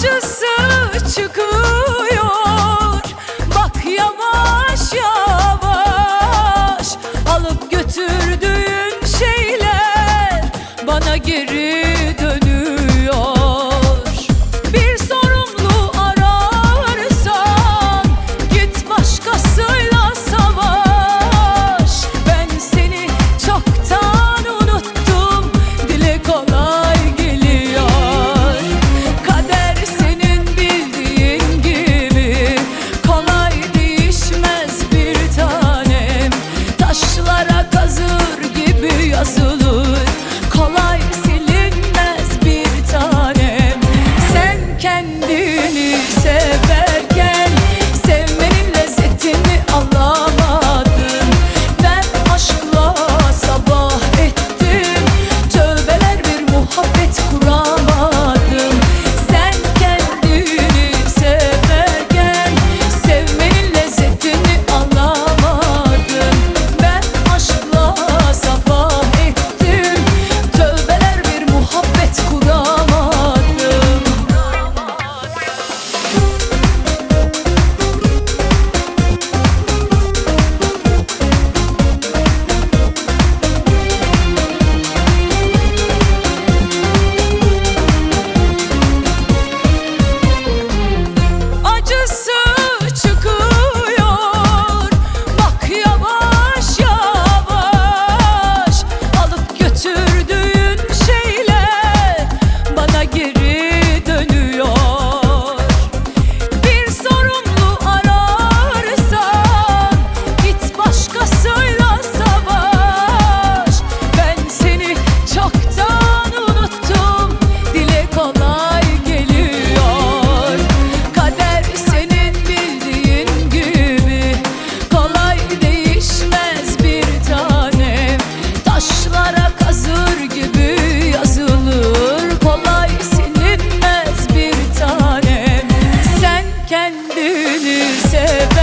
acısı çıkıyor. Bak yavaş yavaş sever